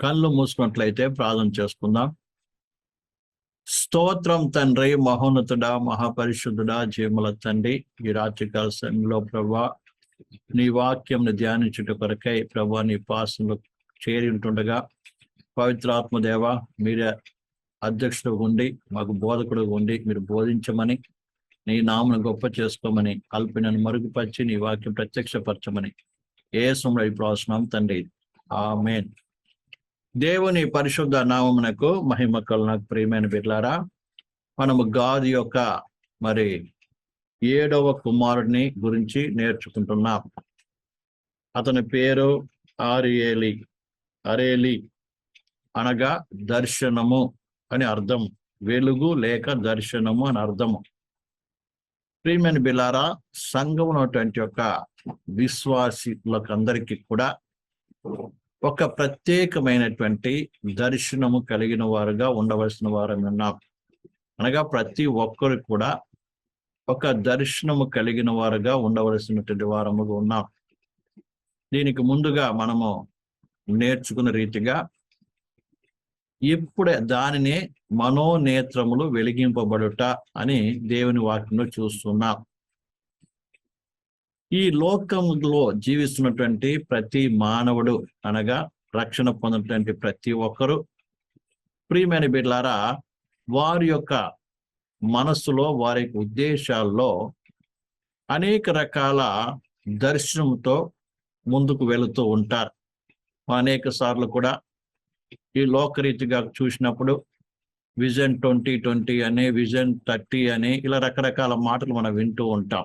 కళ్ళు మూసుకున్నట్లయితే ప్రార్థన చేసుకుందాం. స్తోత్రం తండ్రి మహోన్నతుడా మహాపరిశుద్ధుడా జీవముల తండ్రి ఈ రాత్రికాల సమయంలో ప్రభా నీ వాక్యంను ధ్యానించుట కొరకై ప్రభా నీ పాసంలో చేరి ఉంటుండగా పవిత్రాత్మదేవ మీరే అధ్యక్షుడు ఉండి మాకు బోధకుడు ఉండి మీరు బోధించమని నీ నామను గొప్ప చేసుకోమని కల్పినను మరుగుపరిచి నీ వాక్యం ప్రత్యక్షపరచమని ఏ సమయంలో ప్రాసనం తండ్రి. ఆమెన్. దేవుని పరిశుద్ధ నామమునకు మహిమ కలునకు ప్రియమైన బిడ్లారా మనము గాది యొక్క మరి ఏడవ కుమారుడిని గురించి నేర్చుకుంటున్నాం. అతని పేరు ఆరియేలి అరేలి అనగా దర్శనము అని అర్థం వెలుగు లేక దర్శనము అని అర్థము. ప్రియమైన బిలారా సంఘం ఉన్నటువంటి యొక్క విశ్వాసులకు అందరికీ కూడా ఒక ప్రత్యేకమైనటువంటి దర్శనము కలిగిన వారుగా ఉండవలసిన వారని ఉన్నాం అనగా ప్రతి ఒక్కరు కూడా ఒక దర్శనము కలిగిన వారుగా ఉండవలసినటువంటి వారముగా ఉన్నాం. దీనికి ముందుగా మనము నేర్చుకున్న రీతిగా ఇప్పుడే దానినే మనోనేత్రములు వెలిగింపబడుట అని దేవుని వాక్యంలో చూస్తున్నాం. ఈ లోకంలో జీవిస్తున్నటువంటి ప్రతి మానవుడు అనగా రక్షణ పొందినటువంటి ప్రతి ఒక్కరు ప్రియమైన బిడ్లారా వారి యొక్క మనస్సులో వారి ఉద్దేశాల్లో అనేక రకాల దర్శనంతో ముందుకు వెళుతూ ఉంటారు. అనేక సార్లు కూడా ఈ లోకరీతిగా చూసినప్పుడు విజన్ ట్వంటీ ట్వంటీ అని విజన్ థర్టీ అని ఇలా రకరకాల మాటలు మనం వింటూ ఉంటాం.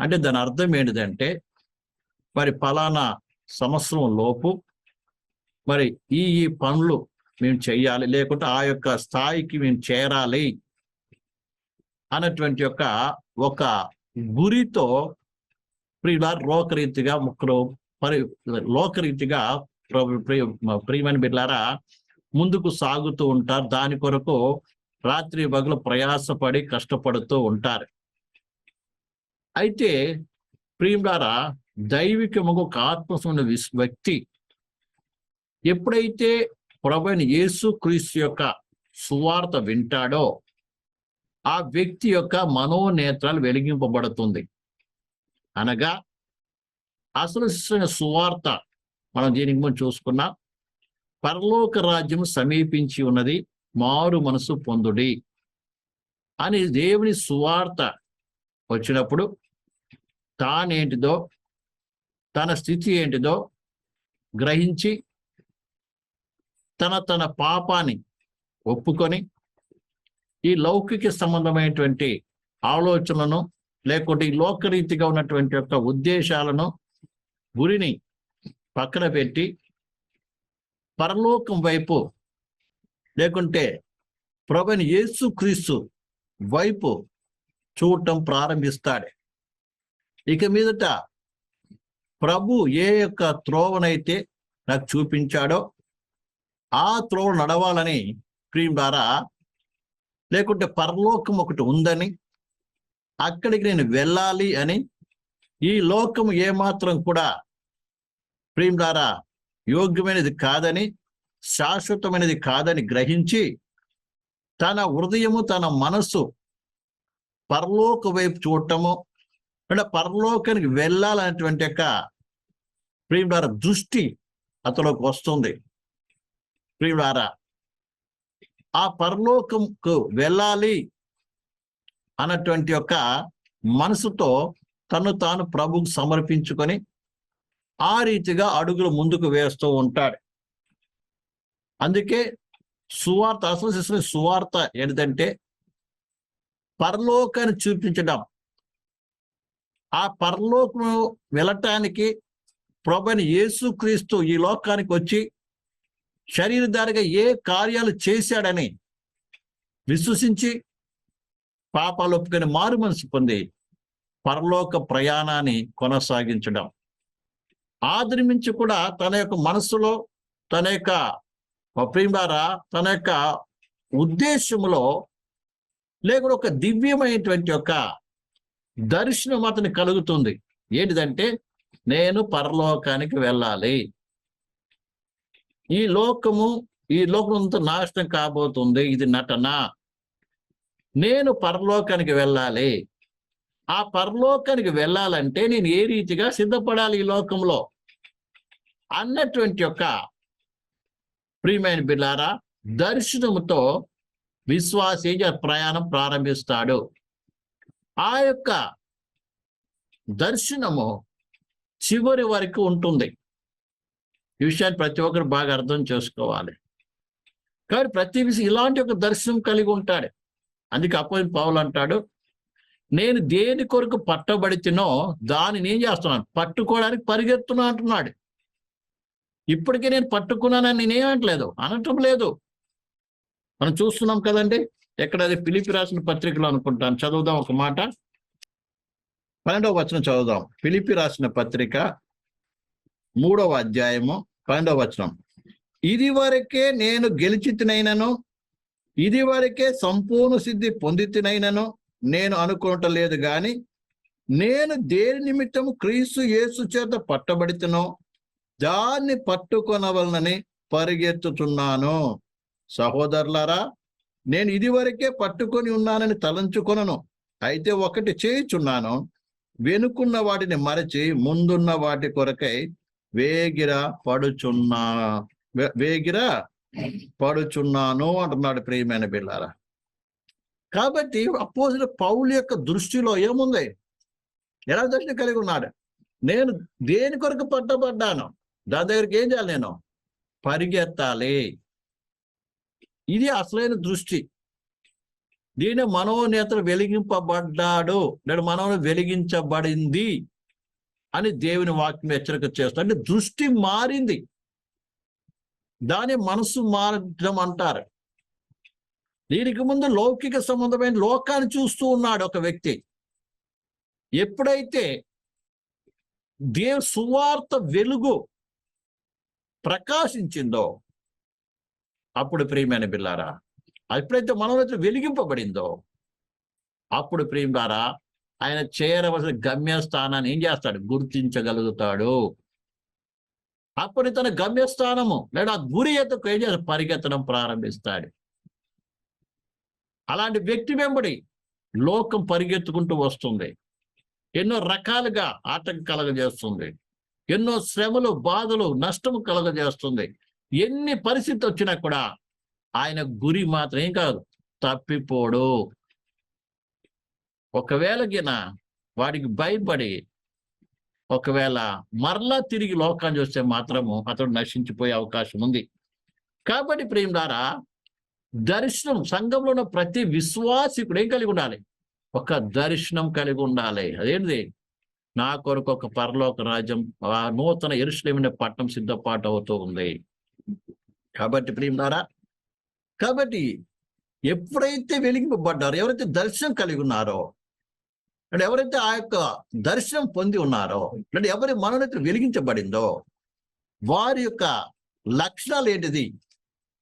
అంటే దాని అర్థం ఏంటిదంటే మరి ఫలానా సంవత్సరం లోపు మరి ఈ ఈ పనులు మేము చేయాలి లేకుంటే ఆ యొక్క స్థాయికి మేము చేరాలి అన్నటువంటి యొక్క ఒక గురితో ప్రియుల లోకరీతిగా ముక్కలు పరి లోకరీతిగా ప్రియమైన బిడ్లారా ముందుకు సాగుతూ ఉంటారు. దాని కొరకు రాత్రి పగలు ప్రయాసపడి కష్టపడుతూ ఉంటారు. అయితే ప్రియులారా దైవికముగా ఒక ఆత్మసున్న వ్యక్తి ఎప్పుడైతే ప్రభుని యేసు క్రీస్తు యొక్క సువార్త వింటాడో ఆ వ్యక్తి యొక్క మనోనేత్రాలు వెలిగింపబడుతుంది. అనగా అసలు సువార్త మనం దీనికి ముందు చూసుకున్నా. పరలోక రాజ్యం సమీపించి ఉన్నది మారు మనసు పొందుడి అని దేవుని సువార్త వచ్చినప్పుడు తానేంటిదో తన స్థితి ఏంటిదో గ్రహించి తన తన పాపాన్ని ఒప్పుకొని ఈ లౌకిక సంబంధమైనటువంటి ఆలోచనలను లేకుంటే ఈ లోకరీతిగా ఉన్నటువంటి యొక్క ఉద్దేశాలను గురిని పక్కన పెట్టి పరలోకం వైపు లేకుంటే ప్రభుని యేసు క్రీస్తు వైపు చూడటం ప్రారంభిస్తాడు. ఇక మీదట ప్రభు ఏ యొక్క త్రోవనైతే నాకు చూపించాడో ఆ త్రోవ నడవాలని ప్రియం ద్వారా లేకుంటే పరలోకం ఒకటి ఉందని అక్కడికి నేను వెళ్ళాలి అని ఈ లోకం ఏమాత్రం కూడా ప్రియం ద్వారా యోగ్యమైనది కాదని శాశ్వతమైనది కాదని గ్రహించి తన హృదయము తన మనస్సు పరలోక వైపు చూడటము అంటే పరలోకానికి వెళ్ళాలనేటువంటి యొక్క ప్రియుడార దృష్టి అతలోకి వస్తుంది. ప్రియుడార ఆ పరలోకంకు వెళ్ళాలి అన్నటువంటి యొక్క మనసుతో తను తాను ప్రభుకు సమర్పించుకొని ఆ రీతిగా అడుగులు ముందుకు వేస్తూ ఉంటాడు. అందుకే సువార్త అసలు చేసిన సువార్త ఏంటంటే పరలోకాన్ని చూపించడం ఆ పరలోకం వెళ్ళటానికి ప్రభుని యేసుక్రీస్తు ఈ లోకానికి వచ్చి శరీరధారిగా ఏ కార్యాలు చేశాడని విశ్వసించి పాపాలు ఒప్పుకొని మారు మనసు పొంది పరలోక ప్రయాణాన్ని కొనసాగించడం. ఆదరించి కూడా తన యొక్క మనసులో తన యొక్క ప్రియులారా తన యొక్క ఉద్దేశంలో లేకుండా ఒక దివ్యమైనటువంటి యొక్క దర్శనం అతని కలుగుతుంది. ఏంటిదంటే నేను పరలోకానికి వెళ్ళాలి. ఈ లోకము ఈ లోకమంతా నాశనం కాబోతుంది. ఇది నటన. నేను పరలోకానికి వెళ్ళాలి. ఆ పరలోకానికి వెళ్ళాలంటే నేను ఏ రీతిగా సిద్ధపడాలి ఈ లోకంలో? అన్నటువంటి యొక్క ప్రియమైన బిల్లారా దర్శనముతో విశ్వాసీ ప్రయాణం ప్రారంభిస్తాడు. ఆ యొక్క దర్శనము చివరి వరకు ఉంటుంది. ఈ విషయాన్ని ప్రతి ఒక్కరు బాగా అర్థం చేసుకోవాలి. కానీ ప్రతి విషయం ఇలాంటి ఒక దర్శనం కలిగి ఉంటాడు. అందుకే అపోజిట్ పావులు అంటాడు నేను దేని కొరకు పట్టబడితేనో దానిని ఏం చేస్తున్నాను? పట్టుకోవడానికి పరిగెత్తున్నా అంటున్నాడు. ఇప్పటికే నేను పట్టుకున్నానని నేనేమంటలేదు అనటం లేదు. మనం చూస్తున్నాం కదండి ఎక్కడ అది పిలిపి రాసిన పత్రికలో అనుకుంటాను. చదువుదాం ఒక మాట. పన్నెండవ వచనం చదువుదాం. పిలిపి రాసిన పత్రిక మూడవ అధ్యాయము పన్నెండవ వచనం. ఇది వరకే నేను గెలిచితినైనను ఇది వరకే సంపూర్ణ సిద్ధి పొందితినైనను నేను అనుకోవటం లేదు గాని నేను దేని నిమిత్తము క్రీస్తు యేసు చేత పట్టబడితేనో దాన్ని పట్టుకొనవలనని పరిగెత్తుతున్నాను. సహోదరులారా నేను ఇదివరకే పట్టుకొని ఉన్నానని తలంచుకొనను. అయితే ఒకటి చేయుచున్నాను. వెనుకున్న వాటిని మరచి ముందున్న వాటి కొరకై వేగిర పడుచున్నా వేగిరా వేగిర పడుచున్నాను అంటున్నాడు ప్రియమైన బిళ్ళారా. కాబట్టి అపోజిట్ పౌలు యొక్క దృష్టిలో ఏముంది? ఎలా దృష్టి కలిగి ఉన్నాడు. నేను దేని కొరకు పట్టబడ్డాను? దాని దగ్గరికి ఏం చేయాలి నేను? పరిగెత్తాలి. ఇది అసలైన దృష్టి. దీని మనోనేతలు వెలిగింపబడ్డాడు. నేను మనోని వెలిగించబడింది అని దేవుని వాక్యం హెచ్చరిక చేస్తాడు అంటే దృష్టి మారింది. దాని మనసు మారడం అంటారు. దీనికి ముందు లౌకిక సంబంధమైన లోకాన్ని చూస్తూ ఉన్నాడు ఒక వ్యక్తి. ఎప్పుడైతే దేవ్ సువార్త వెలుగు ప్రకాశించిందో అప్పుడు ప్రియమైన బిల్లారా ఎప్పుడైతే మనలో వెలిగింపబడిందో అప్పుడు ప్రియులారా ఆయన చేరవలసిన గమ్యస్థానాన్ని ఏం చేస్తాడు? గుర్తించగలుగుతాడు. అప్పుడు తన గమ్యస్థానము లేదా గురి ఎత్తుకు ఏం చేస్తాడు? పరిగెత్తడం ప్రారంభిస్తాడు. అలాంటి వ్యక్తి వెంబడి లోకం పరిగెత్తుకుంటూ వస్తుంది. ఎన్నో రకాలుగా ఆటంకం కలగజేస్తుంది. ఎన్నో శ్రమలు బాధలు నష్టము కలగజేస్తుంది. ఎన్ని పరిస్థితి వచ్చినా కూడా ఆయన గురి మాత్రం ఏం కాదు. తప్పిపోడు. ఒకవేళ గిన వాడికి భయపడి ఒకవేళ మరలా తిరిగి లోకాన్ని చూస్తే మాత్రము అతడు నశించిపోయే అవకాశం ఉంది. కాబట్టి ప్రేమ ద్వారా దర్శనం సంఘంలో ఉన్న ప్రతి విశ్వాసికుడు ఏం కలిగి ఉండాలి? ఒక దర్శనం కలిగి ఉండాలి. అదేంటిది? నా కొరకు ఒక పరలోక రాజ్యం ఆ నూతన ఎరుసలేమిన పట్టణం సిద్ధపాటు అవుతూ ఉంది. కాబట్టి ప్రియులారా కాబట్టి ఎప్పుడైతే వెలిగింపబడ్డారో ఎవరైతే దర్శనం కలిగి ఉన్నారో అంటే ఎవరైతే ఆ యొక్క దర్శనం పొంది ఉన్నారో అంటే ఎవరి మనోనైతే వెలిగించబడిందో వారి యొక్క లక్షణాలు ఏంటిది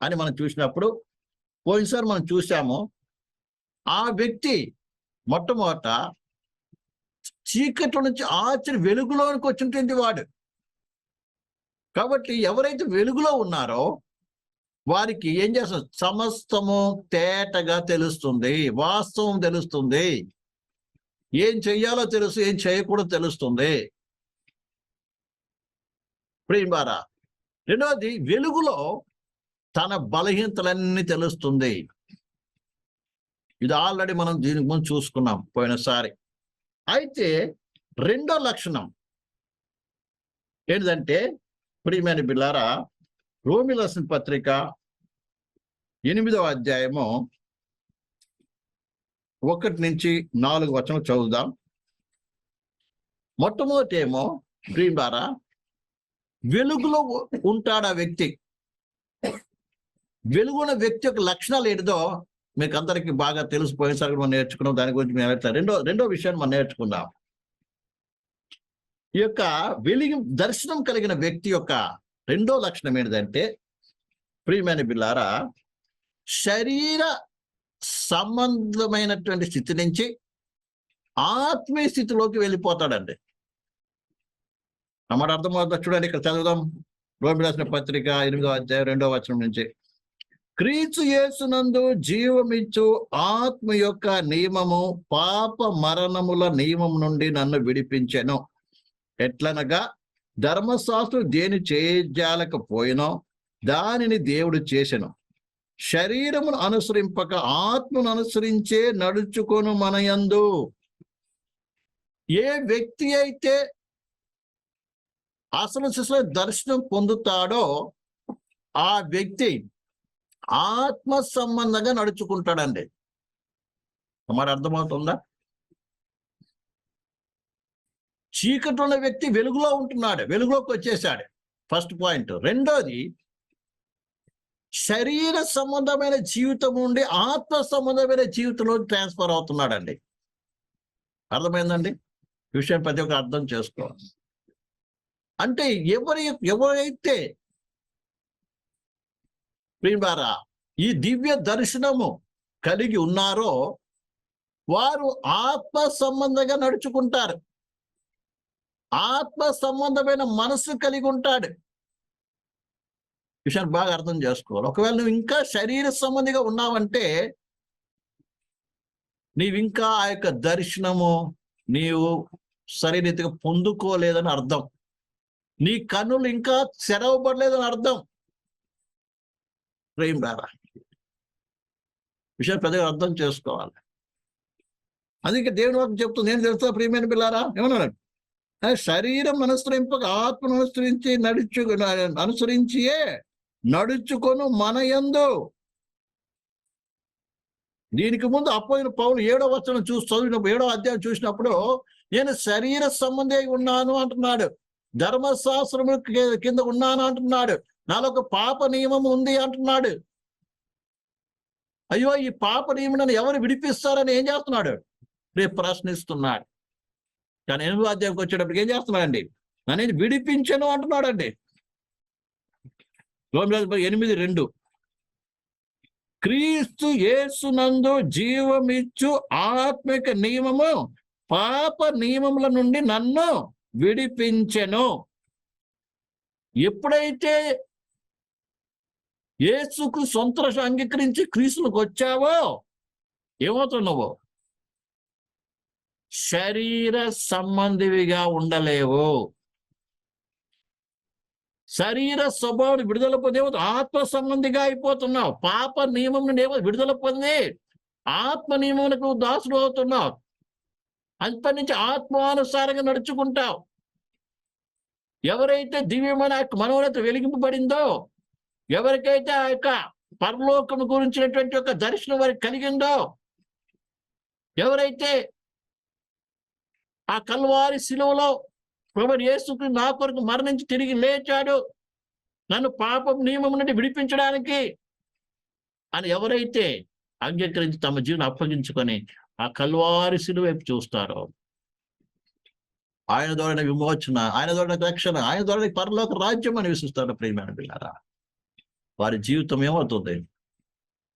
అని మనం చూసినప్పుడు పోయినసారి మనం చూసాము ఆ వ్యక్తి మొట్టమొదట చీకటి నుంచి ఆచరి వెలుగులోనికి వచ్చింటుంది వాడు. కాబట్టి ఎవరైతే వెలుగులో ఉన్నారో వారికి ఏం చేస్తారు సమస్తము తేటగా తెలుస్తుంది. వాస్తవం తెలుస్తుంది. ఏం చెయ్యాలో తెలుసు ఏం చేయకూడదు తెలుస్తుంది. ప్రియులారా రెండవది వెలుగులో తన బలహీనతలన్నీ తెలుస్తుంది. ఇది ఆల్రెడీ మనం దీనికి ముందు చూసుకున్నాం పోయినసారి. అయితే రెండో లక్షణం ఏంటంటే ప్రియమైన బిల్లారా రోమి పత్రిక ఎనిమిదవ అధ్యాయము ఒకటి నుంచి నాలుగు వచనం చదువుదాం. మొట్టమొదటి ఏమో ప్రియులారా వెలుగులో ఉంటాడు ఆ వ్యక్తి? వెలుగున్న వ్యక్తి యొక్క లక్షణాలు ఏంటిదో మీకు అందరికీ బాగా తెలిసిపోయేసరికి మనం నేర్చుకున్నాం. దాని గురించి మేము రెండో రెండో విషయాన్ని మనం నేర్చుకుందాం. ఈ యొక్క వెలిగి దర్శనం కలిగిన వ్యక్తి యొక్క రెండో లక్షణం ఏంటంటే ప్రియమైన బిల్లారా శరీర సంబంధమైనటువంటి స్థితి నుంచి ఆత్మీయ స్థితిలోకి వెళ్ళిపోతాడండి. అన్నమాట అర్థమవుతుందా చూడండి ఇక్కడ చదువుదాం. రోమి రాసిన పత్రిక ఎనిమిదో అధ్యాయం రెండో వచనం నుంచి. క్రీస్తు యేసునందు జీవమిచ్చు ఆత్మ యొక్క నియమము పాప మరణముల నియమం నుండి నన్ను విడిపించెను. ఎట్లనగా ధర్మశాస్త్రం దేని చేయాలకపోయినో దానిని దేవుడు చేసెను. శరీరమును అనుసరింపక ఆత్మను అనుసరించే నడుచుకొను మనయందు ఏ వ్యక్తి అయితే అసలు శిశుల దర్శనం పొందుతాడో ఆ వ్యక్తి ఆత్మ సంబంధంగా నడుచుకుంటాడండి. మరి అర్థమవుతుందా? చీకటి ఉన్న వ్యక్తి వెలుగులో ఉంటున్నాడు వెలుగులోకి వచ్చేసాడు. ఫస్ట్ పాయింట్ రెండోది శరీర సంబంధమైన జీవితం నుండి ఆత్మ సంబంధమైన జీవితంలో ట్రాన్స్ఫర్ అవుతున్నాడండి. అర్థమైందండి? విషయం ప్రతి ఒక్క అర్థం చేసుకోవాలి. అంటే ఎవరి ఎవరైతే ప్రియులారా ఈ దివ్య దర్శనము కలిగి ఉన్నారో వారు ఆత్మ సంబంధంగా నడుచుకుంటారు. ఆత్మ సంబంధమైన మనసు కలిగి ఉంటాడు. విషయాన్ని బాగా అర్థం చేసుకోవాలి. ఒకవేళ నువ్వు ఇంకా శరీర సంబంధిగా ఉన్నావంటే నీవు ఇంకా ఆ యొక్క దర్శనము నీవు సరిరీతిగా పొందుకోలేదని అర్థం. నీ కన్నులు ఇంకా చెరవబడలేదని అర్థం. ప్రేమ రారా విషయం పెద్దగా అర్థం చేసుకోవాలి. అందుకే దేవుని వాక్యం చెప్తుంది. నేను తెలుస్తా ప్రియమైన పిల్లారా? ఏమన్నాడు శరీరం అనుసరింపక ఆత్మను అనుసరించి నడుచు అనుసరించియే నడుచుకొను మన ఎందు దీనికి ముందు అపోయిన పౌలు ఏడో వచనం చూసి చదివిన ఏడో అధ్యాయం చూసినప్పుడు నేను శరీర సంబంధి అయి ఉన్నాను అంటున్నాడు. ధర్మశాస్త్రము కింద ఉన్నాను అంటున్నాడు. నాలో ఒక పాప నియమం ఉంది అంటున్నాడు. అయ్యో ఈ పాప నియమం ఎవరు విడిపిస్తారని ఏం చేస్తున్నాడు? రేపు ప్రశ్నిస్తున్నాడు. కానీ ఎనిమిదో అధ్యాయంకి వచ్చేటప్పటికి ఏం చేస్తున్నాడండి? నన్ను విడిపించను అంటున్నాడండి. రోమియోలు ఎనిమిది రెండు. క్రీస్తు యేసునందు జీవమిచ్చు ఆత్మిక నియమము పాప నియమముల నుండి నన్ను విడిపించెను. ఎప్పుడైతే యేసుకు సొంత అంగీకరించి క్రీస్తులకు వచ్చావో ఏమవుతున్నావో? శరీర సంబంధివిగా ఉండలేవు. శరీర స్వభావం విడుదల పొందే ఆత్మ సంబంధిగా అయిపోతున్నావు. పాప నియమం నుండి ఏమో విడుదల పొంది ఆత్మ నియమమునకు దాసుడు అవుతున్నావు. అంత నుంచి ఆత్మానుసారంగా నడుచుకుంటావు. ఎవరైతే దివ్యమైన మనోనత యొక్క వెలిగింపబడిందో ఎవరికైతే ఆ యొక్క పరలోకం గురించినటువంటి ఒక దర్శనం వారికి కలిగిందో ఎవరైతే ఆ కల్వారి శిలువలో ప్రభు యేసుకు నా కొరకు మరణించి తిరిగి లేచాడు. నన్ను పాపం నియమం నుండి విడిపించడానికి అని ఎవరైతే అంగీకరించి తమ జీవనం అప్పగించుకొని ఆ కల్వారి శిలువ వైపు చూస్తారో ఆయన ద్వారా విమోచన ఆయన ద్వారా రక్షణ ఆయన ద్వారా పరలోక రాజ్యం అని విశ్వస్తారు ప్రియమైన పిల్లారా వారి జీవితం ఏమవుతుంది?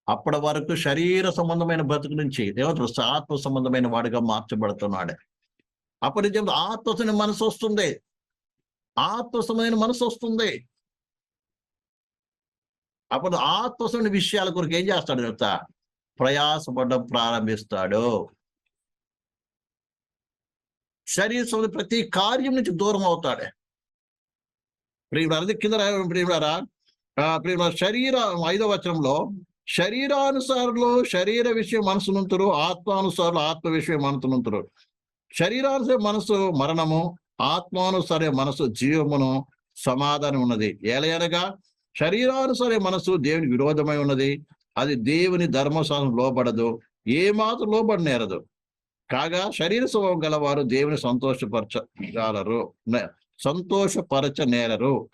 అప్పటి వరకు శరీర సంబంధమైన బ్రతుకు నుంచి ఏమవుతుంది ఆత్మ సంబంధమైన వాడిగా మార్చబడుతున్నాడు. అప్పటి నుంచి ఆత్మసిన మనసు వస్తుంది. ఆత్మసమైన మనసు వస్తుంది. అప్పుడు ఆత్మసమైన విషయాల కొరకు ఏం చేస్తాడు చెప్తా ప్రయాసపడడం ప్రారంభిస్తాడు. శరీరం ప్రతి కార్యం నుంచి దూరం అవుతాడు. ప్రియుడు కింద రాయ- ప్రియులారా ఆ, శరీర ఐదో వచనంలో శరీరానుసారులు శరీర విషయం మనసునుంతురు ఆత్మానుసారులు ఆత్మ విషయం మనసునుంతురు. శరీరానుసార మనసు మరణము ఆత్మానుసరే మనసు జీవమును సమాధానం ఉన్నది. ఏలయనగా శరీరానుసరే మనసు దేవుని విరోధమై ఉన్నది. అది దేవుని ధర్మశాస్త్రం లోబడదు. ఏ మాత్రం లోబడనేరదు కాగా శరీర స్వభావం గలవారు దేవుని సంతోషపరచగలరు. సంతోషపరచ నేరరు.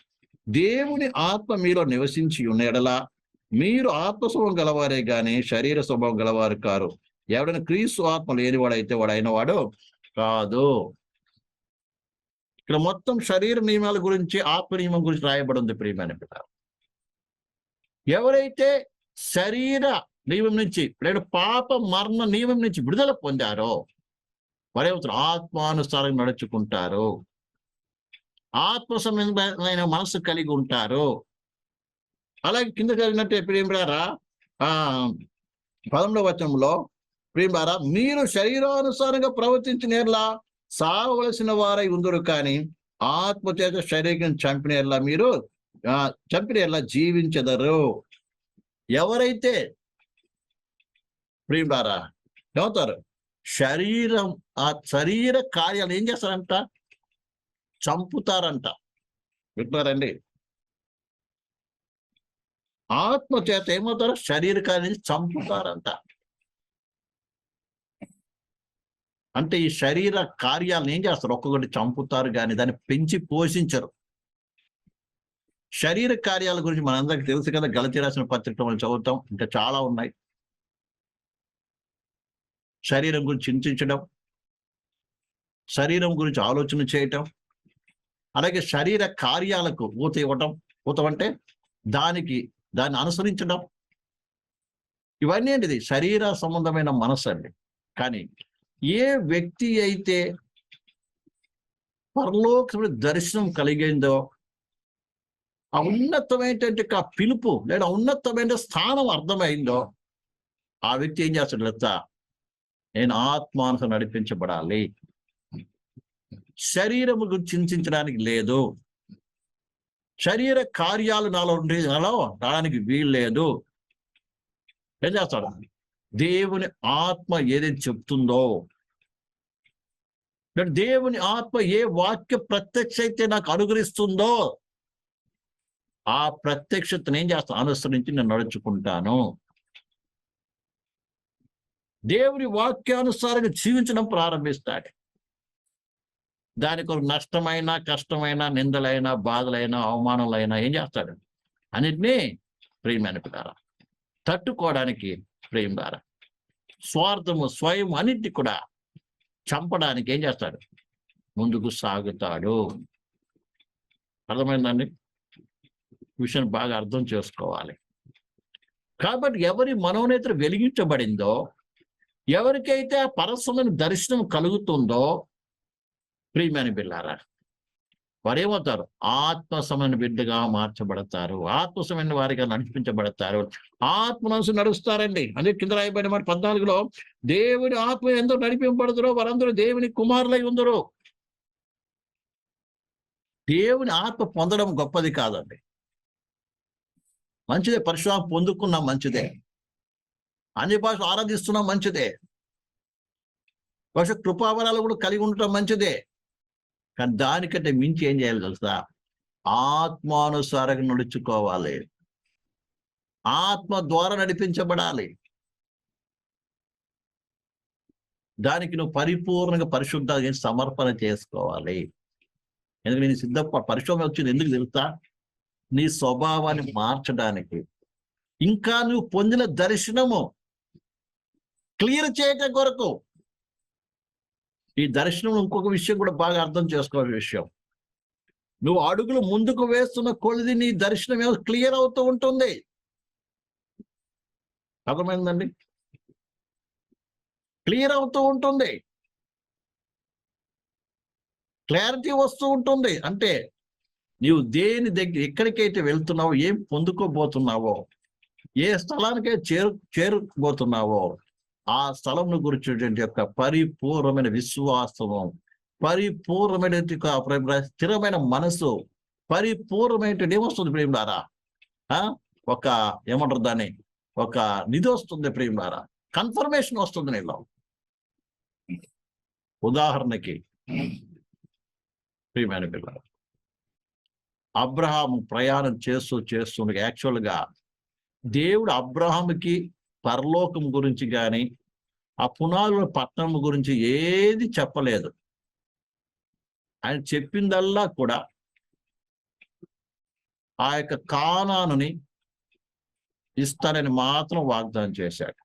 దేవుని ఆత్మ మీలో నివసించి ఉన్నడలా మీరు ఆత్మస్వభావం గలవారే గాని శరీర స్వభావం గలవారు కారు. ఎవడైనా క్రీస్తు ఆత్మ లేనివాడైతే వాడు అయిన వాడు కాదు. ఇక్కడ మొత్తం శరీర నియమాల గురించి ఆత్మ నియమం గురించి రాయబడి ఉంది ప్రియమైన పిల్ల ఎవరైతే శరీర నియమం నుంచి లేదా పాప మరణ నియమం నుంచి విడుదల పొందారో వారేమవుతారు ఆత్మానుసారం నడుచుకుంటారు. ఆత్మ సంబంధమైన మనసు కలిగి ఉంటారు. అలాగే కింద చదివినట్టే ప్రియంరారా ఆ పదమూడవ వచనంలో ప్రియంరారా మీరు శరీరానుసారంగా ప్రవర్తించినేలా సావవలసిన వారై ఉందరు కానీ ఆత్మచేత శరీరం చంపిన చంపినేలా మీరు ఆ, చంపినేలా జీవించదరు. ఎవరైతే ప్రియుడారా ఏమవుతారు? శరీరం ఆ శరీర కార్యాలు ఏం చేస్తారంట? చంపుతారంట. వింటున్నారండి? ఆత్మ చేత ఏమవుతారు? శరీర కార్యాలు చంపుతారంట. అంటే ఈ శరీర కార్యాలను ఏం చేస్తారు? ఒక్కొక్కటి చంపుతారు కానీ దాన్ని పెంచి పోషించరు. శరీర కార్యాల గురించి మనందరికి తెలుసు కదా గలతి రాసిన పత్రిక మనం చదువుతాం ఇంకా చాలా ఉన్నాయి. శరీరం గురించి చింతించడం శరీరం గురించి ఆలోచన చేయటం అలాగే శరీర కార్యాలకు ఊత ఇవ్వటం ఊతం అంటే దానికి దాన్ని అనుసరించడం. ఇవన్నీ ఏంటిది? శరీర సంబంధమైన మనసు అండి. కానీ ఏ వ్యక్తి అయితే పరలోక దర్శనం కలిగిందో ఆ ఉన్నతమైనటువంటి ఆ పిలుపు లేదా ఉన్నతమైన స్థానం అర్థమైందో ఆ వ్యక్తి ఏం చేస్తాడు లెత్త నేను ఆత్మానుసం నడిపించబడాలి. శరీరము చింతించడానికి లేదు. శరీర కార్యాలు నాలో ఉండే నాలో రావడానికి వీలు లేదు. ఏం చేస్తాడు? దేవుని ఆత్మ ఏదైతే చెప్తుందో దేవుని ఆత్మ ఏ వాక్య ప్రత్యక్ష అయితే నాకు అనుగ్రహిస్తుందో ఆ ప్రత్యక్షతను ఏం చేస్తాను అనుసరించి నేను నడుచుకుంటాను. దేవుని వాక్యానుసారంగా జీవించడం ప్రారంభిస్తాడు. దానికి ఒక నష్టమైన కష్టమైన నిందలైన బాధలైన అవమానాలైనా ఏం చేస్తాడు? అన్నిటినీ ప్రేమ పిల్లారా తట్టుకోవడానికి ప్రేమ ద్వారా. స్వార్థము స్వయం అన్నిటి కూడా చంపడానికి ఏం చేస్తాడు? ముందుకు సాగుతాడు. అర్థమైందండి విషయం బాగా అర్థం చేసుకోవాలి. కాబట్టి ఎవరి మనోనేత్ర వెలిగించబడిందో ఎవరికైతే ఆ పరస్పరమైన దర్శనం కలుగుతుందో ప్రియమైన బిల్లారా వారేమవుతారు ఆత్మ బిడ్డగా మార్చబడతారు. ఆత్మ వారిగా నడిపించబడతారు. ఆత్మ మనసు నడుస్తారండి. అదే కింద రాయబడిన మాట పద్నాలుగులో దేవుని ఆత్మ ఎంతో నడిపింపబడుతురో వారందరూ దేవుని కుమారులై ఉందరు. దేవుని ఆత్మ పొందడం గొప్పది కాదండి. మంచిదే. పరిశుభ్రం పొందుకున్నాం మంచిదే. అన్ని భాష ఆరాధిస్తున్నాం మంచిదే. బహుశా కృపావరాలు కూడా కలిగి ఉండటం మంచిదే. కానీ దానికంటే మించి ఏం చేయాలి తెలుసా? ఆత్మానుసారంగా నడుచుకోవాలి. ఆత్మ ద్వారా నడిపించబడాలి. దానికి నువ్వు పరిపూర్ణంగా పరిశుద్ధ సమర్పణ చేసుకోవాలి. ఎందుకంటే నీ సిద్ధ పరిశోధన వచ్చింది ఎందుకు తెలుసా? నీ స్వభావాన్ని మార్చడానికి. ఇంకా నువ్వు పొందిన దర్శనము క్లియర్ చేయటం కొరకు. ఈ దర్శనం ఇంకొక విషయం కూడా బాగా అర్థం చేసుకోవాల్సిన విషయం. నువ్వు అడుగులు ముందుకు వేస్తున్న కొలిది నీ దర్శనం ఏమో క్లియర్ అవుతూ ఉంటుంది. అర్థమైందండి? క్లియర్ అవుతూ ఉంటుంది. క్లారిటీ వస్తూ ఉంటుంది. అంటే నీవు దేని దగ్గర ఎక్కడికైతే వెళ్తున్నావో ఏం పొందుకోబోతున్నావో ఏ స్థలానికైతే చేరు చేరుకోబోతున్నావో ఆ స్థలం గురించినటువంటి యొక్క పరిపూర్ణమైన విశ్వాసము పరిపూర్ణమైనటువంటి ప్రేమ స్థిరమైన మనసు పరిపూర్ణమైనటువంటి ఏమొస్తుంది ప్రేమలారా. ఆ? ఒక ఏమంటారు దాన్ని? ఒక నిధి వస్తుంది ప్రేమలారా. కన్ఫర్మేషన్ వస్తుంది నీలో. ఉదాహరణకి ప్రియమైన పిల్లలు అబ్రహాం ప్రయాణం చేస్తూ చేస్తుండగా యాక్చువల్గా దేవుడు అబ్రహాంకి పరలోకం గురించి కానీ ఆ పునాదుల పట్టణం గురించి ఏది చెప్పలేదు. ఆయన చెప్పిందల్లా కూడా ఆ యొక్క కానానుని ఇస్తానని మాత్రం వాగ్దానం చేశాడు.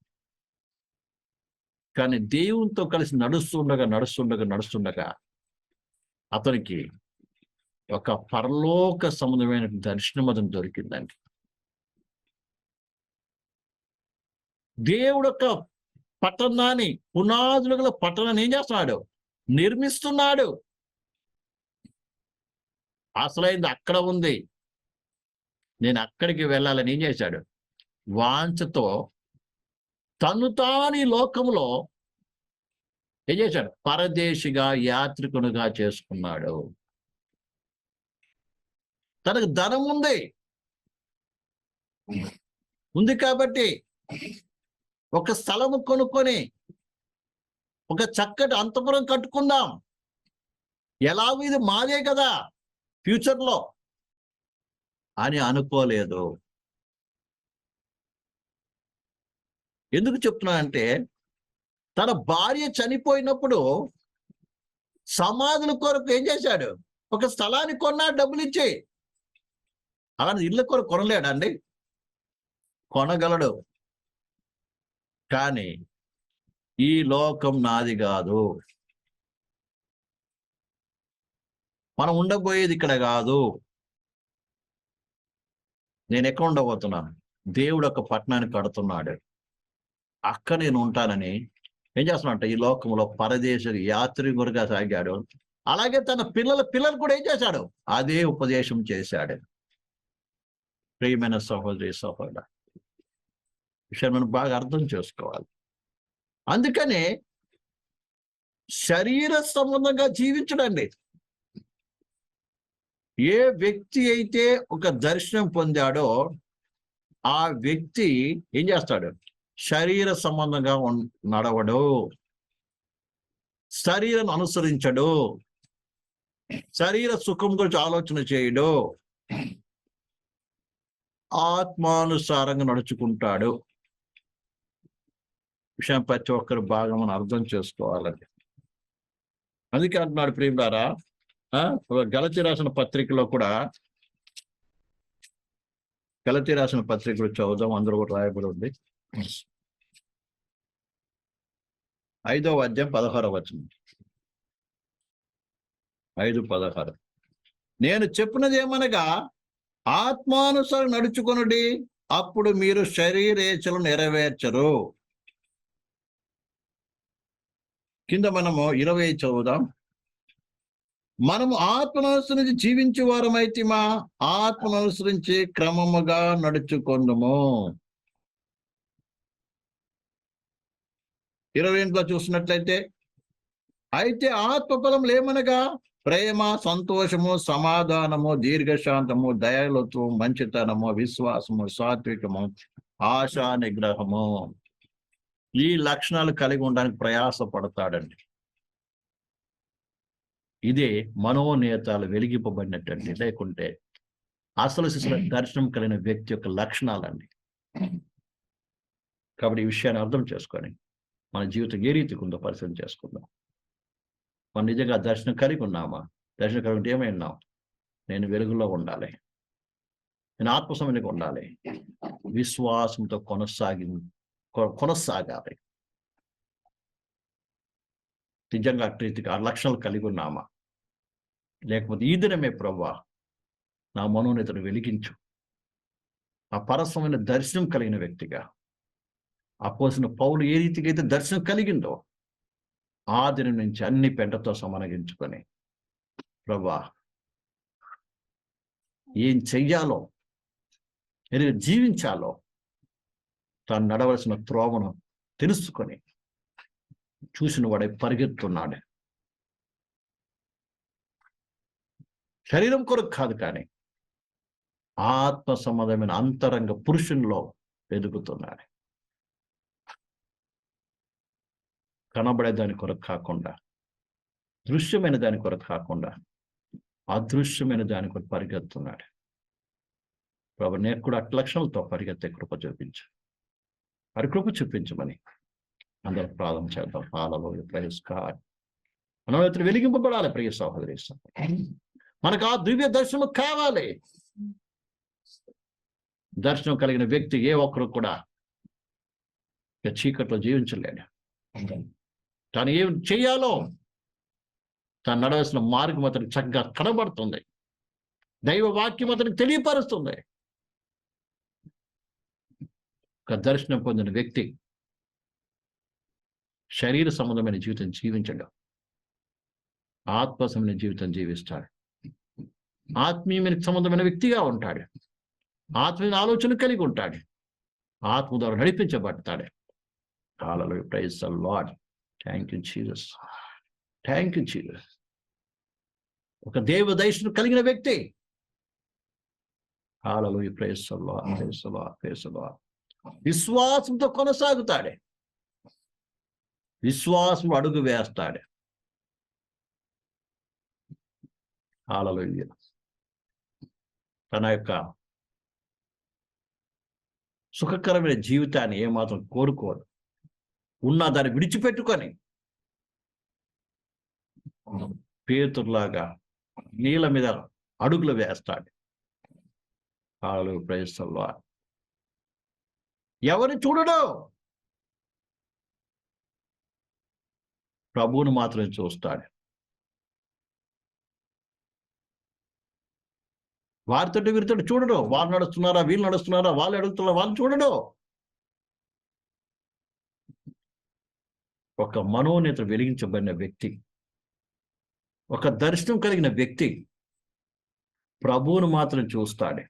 కానీ దేవునితో కలిసి నడుస్తుండగా నడుస్తుండగా నడుస్తుండగా అతనికి ఒక పరలోక సంబంధమైన దర్శనం అతను దొరికిందండి. దేవుడు యొక్క పట్టణాన్ని పునాదులు గల పట్టణాన్ని ఏం చేస్తున్నాడు? నిర్మిస్తున్నాడు. అసలైంది అక్కడ ఉంది. నేను అక్కడికి వెళ్ళాలని ఏం చేశాడు? వాంఛతో తను తాను లోకంలో ఏం చేశాడు? పరదేశిగా యాత్రికునిగా చేసుకున్నాడు. తనకు ధనం ఉంది ఉంది కాబట్టి ఒక స్థలము కొనుక్కొని ఒక చక్కటి అంతపురం కట్టుకుందాం. ఎలాగో ఇది మాదే కదా ఫ్యూచర్లో. అని అనుకోలేదు. ఎందుకు చెప్తున్నానంటే తన భార్య చనిపోయినప్పుడు సమాధుల కొరకు ఏం చేశాడు? ఒక స్థలాన్ని కొన్నా డబ్బులు ఇచ్చి అలాంటి ఇళ్ళ కొరకు కొనలేడండి కొనగలడు. కానీ ఈ లోకం నాది కాదు. మనం ఉండబోయేది ఇక్కడ కాదు. నేను ఎక్కడ ఉండబోతున్నాను దేవుడు ఒక పట్టణాన్ని కడుతున్నాడు. అక్కడ నేను ఉంటానని ఏం చేస్తున్నాడు ఈ లోకంలో పరదేశ యాత్రికుడిగా సాగాడు. అలాగే తన పిల్లల పిల్లలు కూడా ఏం చేశాడు? అదే ఉపదేశం చేశాడు. ప్రియమైన సహోదరి సహోదరు విషయం మనం బాగా అర్థం చేసుకోవాలి. అందుకనే శరీర సంబంధంగా జీవించడండి ఏ వ్యక్తి అయితే ఒక దర్శనం పొందాడో ఆ వ్యక్తి ఏం చేస్తాడు? శరీర సంబంధంగా నడవడు. శరీరం అనుసరించడు. శరీర సుఖం గురించి ఆలోచన చేయడు. ఆత్మానుసారంగా నడుచుకుంటాడు. విషయం ప్రతి ఒక్కరు బాగా మనం అర్థం చేసుకోవాలని. అందుకే అంటున్నాడు ప్రియులారా గలతి రాసిన పత్రికలో కూడా గలతి రాసిన పత్రికలు చదువుదాం అందరూ కూడా రాయబడి ఉంది. ఐదవ అధ్యాయం పదహారవ వచనం. ఐదు పదహారు. నేను చెప్పినది ఏమనగా ఆత్మానుసారం నడుచుకొనుడి అప్పుడు మీరు శరీరేచలు నెరవేర్చరు. కింద మనము ఇరవై చదువుదాం. మనము ఆత్మను అనుసరించి జీవించే వారమైతే మా ఆత్మను అనుసరించి క్రమముగా నడుచుకుందము. ఇరవై ఇంట్లో చూసినట్లయితే అయితే ఆత్మఫలములు ఏమనగా ప్రేమ సంతోషము సమాధానము దీర్ఘశాంతము దయాలత్వం మంచితనము విశ్వాసము సాత్వికము ఆశా నిగ్రహము. ఈ లక్షణాలు కలిగి ఉండడానికి ప్రయాసపడతాడండి. ఇదే మనోనేతాలు వెలిగింపబడినట్టండి లేకుంటే అసలు శిశుల దర్శనం కలిగిన వ్యక్తి యొక్క లక్షణాలండి. కాబట్టి ఈ విషయాన్ని అర్థం చేసుకొని మన జీవితం ఏ రీతికి ఉందో పరిశీలన చేసుకుందాం. మనం నిజంగా దర్శనం కలిగి ఉన్నామా? దర్శనం కలిగి ఉంటే ఏమై ఉన్నాం? నేను వెలుగులో ఉండాలి. నేను ఆత్మసమయంగా ఉండాలి. విశ్వాసంతో కొనసాగి కొనసాగాలి. నిజంగా అటు ఆ లక్షణాలు కలిగి ఉన్నామా లేకపోతే ఈ దినమే ప్రవ్వా నా మనోనేతను వెలిగించు. ఆ పరస్వమైన దర్శనం కలిగిన వ్యక్తిగా. అపోసిన పౌలు ఏ రీతికి అయితే దర్శనం కలిగిందో ఆ దినం నుంచి అన్ని పెంటతో సమనగించుకొని ప్రభా ఏం చెయ్యాలో ఎలాగ జీవించాలో తాను నడవలసిన త్రోవను తెలుసుకొని చూసిన వాడే పరిగెత్తున్నాడు. శరీరం కొరకు కాదు కానీ ఆత్మ సంబంధమైన అంతరంగ పురుషునిలో ఎదుగుతున్నాడు. కనబడే దాని కొరకు కాకుండా దృశ్యమైన దాని కొరకు కాకుండా అదృశ్యమైన దాని కొరకు పరిగెత్తున్నాడు. ప్రభు నేను కూడా అట్ లక్షణాలతో పరిగెత్తే కృప చూపించు. మరి చూపించమని అందరూ ప్రార్థన చేద్దాం. పాలలో ప్రయస్కార్ మనం ఇతను వెలిగింపబడాలి ప్రియ సహోదరి మనకు ఆ దివ్య దర్శనం కావాలి. దర్శనం కలిగిన వ్యక్తి ఏ ఒక్కరు కూడా చీకట్లో జీవించలేడు. తను ఏం చేయాలో తను నడవలసిన మార్గం అతనికి చక్కగా కనబడుతుంది. దైవ వాక్యం అతనికి తెలియపరుస్తుంది. దర్శనం పొందిన వ్యక్తి శరీర సంబంధమైన జీవితం జీవించడు. ఆత్మ సంబంధమైన జీవితం జీవిస్తాడు. ఆత్మీయమైన సంబంధమైన వ్యక్తిగా ఉంటాడు. ఆత్మీయ ఆలోచన కలిగి ఉంటాడు. ఆత్మ ద్వారా నడిపించబడతాడు. కాలలో praise Lord thank you Jesus thank you Jesus ఒక దేవ దయను కలిగిన వ్యక్తి. కాలలో ప్రైజ్ ప్రైజ్ ప్రైజ్ విశ్వాసంతో కొనసాగుతాడే. విశ్వాసం అడుగు వేస్తాడే. ఆలలో తన యొక్క సుఖకరమైన జీవితాన్ని ఏమాత్రం కోరుకోడు. ఉన్న దాన్ని విడిచిపెట్టుకొని పేతుర్లాగా నీళ్ళ మీద అడుగులు వేస్తాడు. హాలు ప్రయత్నంలో ఎవరిని చూడడు. ప్రభువును మాత్రమే చూస్తాడు. వారితో వీరితో చూడడు. వాళ్ళు నడుస్తున్నారా వీళ్ళు నడుస్తున్నారా వాళ్ళు అడుగుతున్నారా వాళ్ళు చూడడు. ఒక మనోనేత వెలిగించబడిన వ్యక్తి ఒక దర్శనం కలిగిన వ్యక్తి ప్రభువును మాత్రం చూస్తాడు.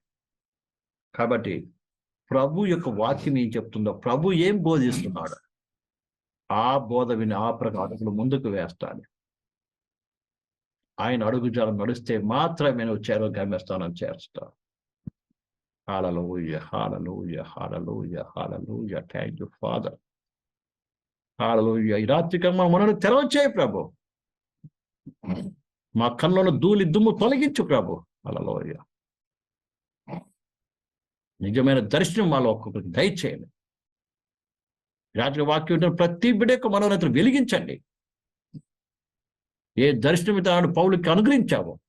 కాబట్టి ప్రభు యొక్క వాక్యం ఏం చెప్తుందో ప్రభు ఏం బోధిస్తున్నాడు? ఆ బోధ విని ఆ ప్రకారం ముందుకు వేస్తాడు. ఆయన అడుగుజాలం నడిస్తే మాత్రమే నువ్వు చేరో గమ్యస్థానం చేరుస్తావు. హాలలోయ హాలలోయ హాలలోయ హాలలోయ. థ్యాంక్ యూ ఫాదర్ హాలలోయ. ఈ రాత్రి కన్నా మనను తెరవచ్చాయి ప్రభు. మా కన్నులను ధూళి దుమ్ము తొలగించు ప్రభు. అలలోయ నిజమైన దర్శనం వాళ్ళ ఒక్కొక్కరికి దయచేయండి. రాత్రి వాక్యం ప్రతి బిడ్డకు మనోన్నతను వెలిగించండి. ఏ దర్శనం తాను పౌలుకి అనుగ్రహించావో.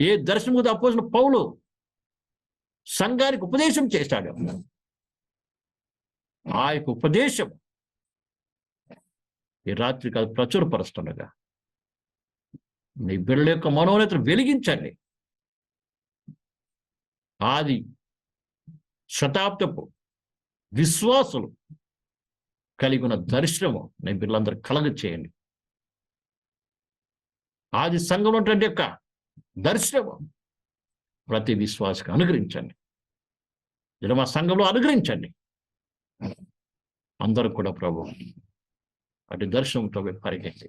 ఏ దర్శనం అపోసిన పౌలు సంఘానికి ఉపదేశం చేశాడు. ఆ యొక్క ఉపదేశం ఈ రాత్రి కాదు ప్రచురపరుస్తుండగా. నీ బిడ్డల యొక్క మనోనేతను వెలిగించండి. ఆది శతాబ్దపు విశ్వాసులు కలిగి ఉన్న దర్శనము నేను పిల్లలందరూ కలగ చేయండి. ఆది సంఘం ఉన్నటువంటి యొక్క దర్శనము ప్రతి విశ్వాసకు అనుగ్రహించండి. ఇలా మా సంఘంలో అనుగ్రహించండి. అందరూ కూడా ప్రభు అటు దర్శనంతో పరిగెత్తి.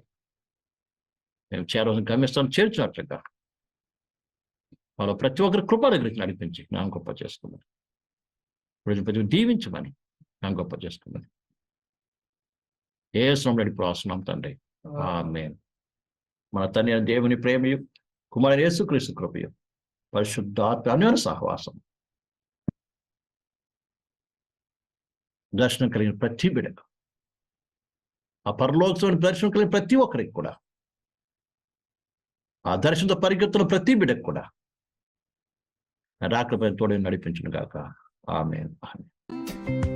మేము చేరవలసిన గమ్యస్థానం చేర్చినట్లుగా వాళ్ళ ప్రతి ఒక్కరి కృప అనుగ్రహించి నడిపించి నా గొప్ప చేసుకున్నాను ప్రజలు ప్రతి దీవించమని నా గొప్ప చేసుకున్నాను ఏ శ్రమడి ప్రాసనం తండ్రి. ఆమేన్. మన తండ్రి దేవుని ప్రేమయు కుమారు యేసుక్రీస్తు కృపయు పరిశుద్ధాత్మ అన్యోన సహవాసం దర్శనం కలిగిన ప్రతి బిడకు. ఆ పరలోకమైన దర్శనం కలిగిన ప్రతి ఒక్కరికి కూడా. ఆ దర్శనంతో పరిగెత్తున్న ప్రతి బిడకు కూడా. రాకపై తోడు నడిపించను గాక. ఆమె ఆమె